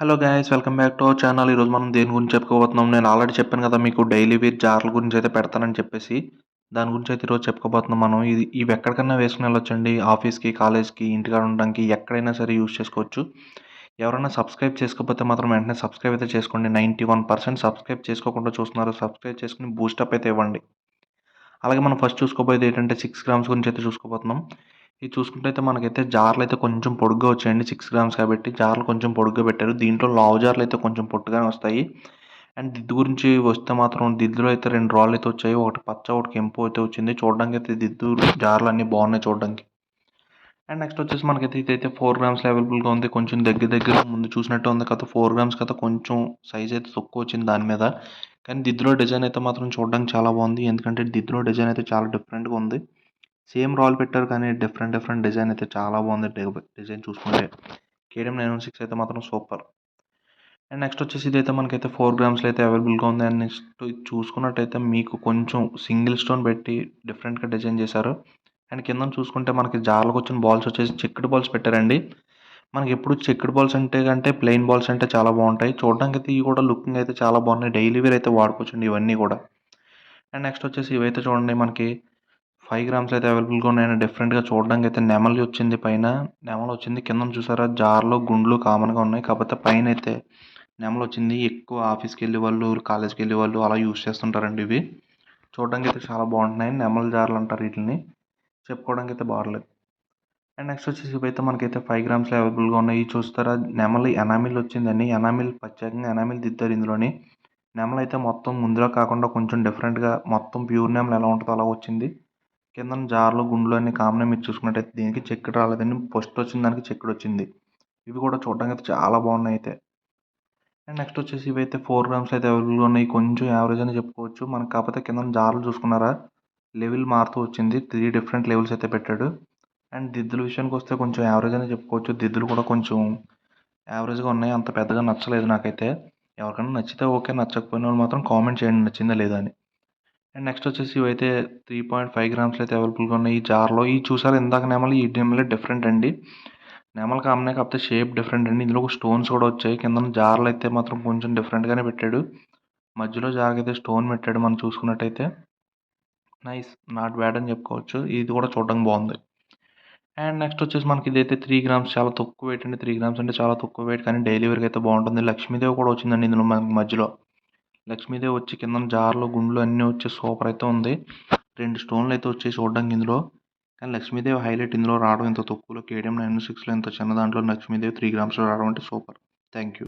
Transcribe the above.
Hello guys welcome back to our channel ఈరోజు మనం దేని గురించి చెప్పుకోబోతున్నాం? నేను ఆల్రెడీ చెప్పాను కదా మీకు డైలీ వేర్ జార్ల గురించి అయితే పెడతానని చెప్పేసి. దాని గురించి అయితే ఈరోజు చెప్పుకోబోతున్నాం మనం. ఇది ఇవి ఎక్కడికైనా వేసుకుని వెళ్ళొచ్చండి. ఆఫీస్కి కాలేజ్కి ఇంటికాడ ఉండడానికి ఎక్కడైనా సరే యూస్ చేసుకోవచ్చు. ఎవరైనా సబ్స్క్రైబ్ చేసుకోకపోతే మాత్రం వెంటనే సబ్స్క్రైబ్ అయితే చేసుకోండి. నైంటీ వన్ పర్సెంట్ సబ్స్క్రైబ్ చేసుకోకుండా చూస్తున్నారు. సబ్స్క్రైబ్ చేసుకుని బూస్టప్ అయితే ఇవ్వండి. అలాగే మనం ఫస్ట్ చూసుకోబోయేది ఏంటంటే సిక్స్ గ్రామ్స్ గురించి అయితే చూసుకోబోతున్నాం. ఇది చూసుకుంటే అయితే మనకైతే జార్లు అయితే కొంచెం పొడుగ్గా వచ్చాయండి సిక్స్ గ్రామ్స్ కాబట్టి. జార్లు కొంచెం పొడుగ్గా పెట్టారు. దీంట్లో లావు జార్లు అయితే కొంచెం పొట్టుగానే వస్తాయి. అండ్ దిద్దు గురించి వస్తే మాత్రం దిద్దులో అయితే రెండు రాళ్ళు అయితే వచ్చాయి. ఒకటి పచ్చ ఒకటి కెంపు అయితే వచ్చింది. చూడడానికి అయితే దిద్దు జార్లు అన్నీ బాగున్నాయి చూడడానికి. అండ్ నెక్స్ట్ వచ్చేసి మనకైతే ఇదైతే ఫోర్ గ్రామ్స్ అవైలబుల్గా ఉంది. కొంచెం దగ్గర దగ్గర ముందు చూసినట్టు ఉంది కదా. ఫోర్ గ్రామ్స్ కదా కొంచెం సైజ్ అయితే తక్కువ వచ్చింది దాని మీద. కానీ దిద్దులో డిజైన్ అయితే మాత్రం చూడడానికి చాలా బాగుంది. ఎందుకంటే దిద్దులో డిజైన్ అయితే చాలా డిఫరెంట్గా ఉంది. సేమ్ రాల్ పెట్టారు కానీ డిఫరెంట్ డిఫరెంట్ డిజైన్ అయితే చాలా బాగుంది. డిజైన్ చూసుకుంటే. కేడిఎం నైన్ వన్ సిక్స్ అయితే మాత్రం సూపర్. అండ్ నెక్స్ట్ వచ్చేసి ఇదైతే మనకైతే ఫోర్ గ్రామ్స్లో అయితే అవైలబుల్గా ఉంది. అండ్ నెక్స్ట్ చూసుకున్నట్టయితే మీకు కొంచెం సింగిల్ స్టోన్ పెట్టి డిఫరెంట్గా డిజైన్ చేశారు. అండ్ కింద చూసుకుంటే మనకి జార్లకు వచ్చిన బాల్స్ వచ్చేసి చెక్కుడు బాల్స్ పెట్టారండి. మనకి ఎప్పుడు చెక్కుడు బాల్స్ అంటే కంటే ప్లెయిన్ బాల్స్ అంటే చాలా బాగుంటాయి. చూడడానికి అయితే ఇవి కూడా లుకింగ్ అయితే చాలా బాగున్నాయి. డైలీ వేర్ అయితే వాడుకోవచ్చండి ఇవన్నీ కూడా. అండ్ నెక్స్ట్ వచ్చేసి ఇవైతే చూడండి మనకి ఫైవ్ గ్రామ్స్ అయితే అవైలబుల్గా ఉన్నాయని డిఫరెంట్గా చూడడానికి అయితే నెమలి వచ్చింది పైన. నెమలి వచ్చింది కింద చూసారా? జార్లో గుండ్లు కామన్గా ఉన్నాయి. కాకపోతే పైన అయితే నెమలి వచ్చింది. ఎక్కువ ఆఫీస్కి వెళ్ళే వాళ్ళు కాలేజ్కి వెళ్ళే వాళ్ళు అలా యూస్ చేస్తుంటారండి ఇవి. చూడడానికి అయితే చాలా బాగుంటున్నాయి. నెమలి జార్లు అంటారు వీటిని. చెప్పుకోవడానికి అయితే బాగలేదు. అండ్ నెక్స్ట్ వచ్చేసి ఇవైతే మనకైతే ఫైవ్ గ్రామ్స్లో అవైలబుల్గా ఉన్నాయి. చూస్తారా? నెమలి ఎనామిల్ వచ్చిందండి. ఎనామిల్ ప్రత్యేకంగా ఎనామిల్ దిద్దారు ఇందులోని. నెమలి అయితే మొత్తం ముందులో కాకుండా కొంచెం డిఫరెంట్గా మొత్తం ప్యూర్ నెమలు ఎలా ఉంటుందో అలా వచ్చింది. కింద జార్లు గుండ్లు అన్ని కామనే మీరు చూసుకున్నట్టయితే దీనికి చెక్కుడు రాలేదండి. ఫస్ట్ వచ్చిన దానికి చెక్కుడు వచ్చింది. ఇవి కూడా చూడడానికి అయితే చాలా బాగున్నాయి అయితే. అండ్ నెక్స్ట్ వచ్చేసి ఇవైతే ఫోర్ గ్రామ్స్ అయితే అవైలబుల్గా ఉన్నాయి. కొంచెం యావరేజ్ అని చెప్పుకోవచ్చు. మనకు కాకపోతే కింద జార్లు చూసుకున్నారా? లెవెల్ మారుతూ వచ్చింది. త్రీ డిఫరెంట్ లెవెల్స్ అయితే పెట్టాడు. అండ్ దిద్దుల విషయానికి వస్తే కొంచెం యావరేజ్ అని చెప్పుకోవచ్చు. దిద్దులు కూడా కొంచెం యావరేజ్గా ఉన్నాయి. అంత పెద్దగా నచ్చలేదు నాకైతే. ఎవరికైనా నచ్చితే ఓకే. నచ్చకపోయిన వాళ్ళు మాత్రం కామెంట్ చేయండి. నచ్చిందా లేదా అని. అండ్ నెక్స్ట్ వచ్చేసి ఇవైతే త్రీ పాయింట్ ఫైవ్ గ్రామ్స్లో అయితే అవైలబుల్గా ఉన్నాయి. ఈ జార్లో ఈ చూసారు? ఇందాక నెమలి ఈ నెమలి డిఫరెంట్ అండి. నెమలి కామనే కాకపోతే షేప్ డిఫరెంట్ అండి. ఇందులో స్టోన్స్ కూడా వచ్చాయి. కింద జార్లు అయితే మాత్రం కొంచెం డిఫరెంట్గానే పెట్టాడు. మధ్యలో జార్కి అయితే స్టోన్ పెట్టాడు మనం చూసుకున్నట్టయితే. నైస్ నాట్ బ్యాడ్ అని చెప్పుకోవచ్చు. ఇది కూడా చూడడం బాగుంది. అండ్ నెక్స్ట్ వచ్చేసి మనకి ఇదైతే త్రీ గ్రామ్స్ చాలా తక్కువ వెయిట్ అండి. త్రీ గ్రామ్స్ అంటే చాలా తక్కువ వెయిట్ కానీ డైలీ వేర్కి అయితే బాగుంటుంది. లక్ష్మీదేవి కూడా వచ్చిందండి ఇందులో మనకి మధ్యలో. లక్ష్మీదేవి వచ్చి కింద జార్లు గుండ్లు అన్నీ వచ్చి సూపర్ అయితే ఉంది. రెండు స్టోన్లు అయితే వచ్చాయి చూడడానికి ఇందులో. కానీ లక్ష్మీదేవి హైలైట్ ఇందులో రావడం ఇంత తక్కువలో కేడిఎం నైన్ సిక్స్లో ఇంత చిన్న దాంట్లో లక్ష్మీదేవి త్రీ గ్రామ్స్లో రావడం అంటే సూపర్. Thank you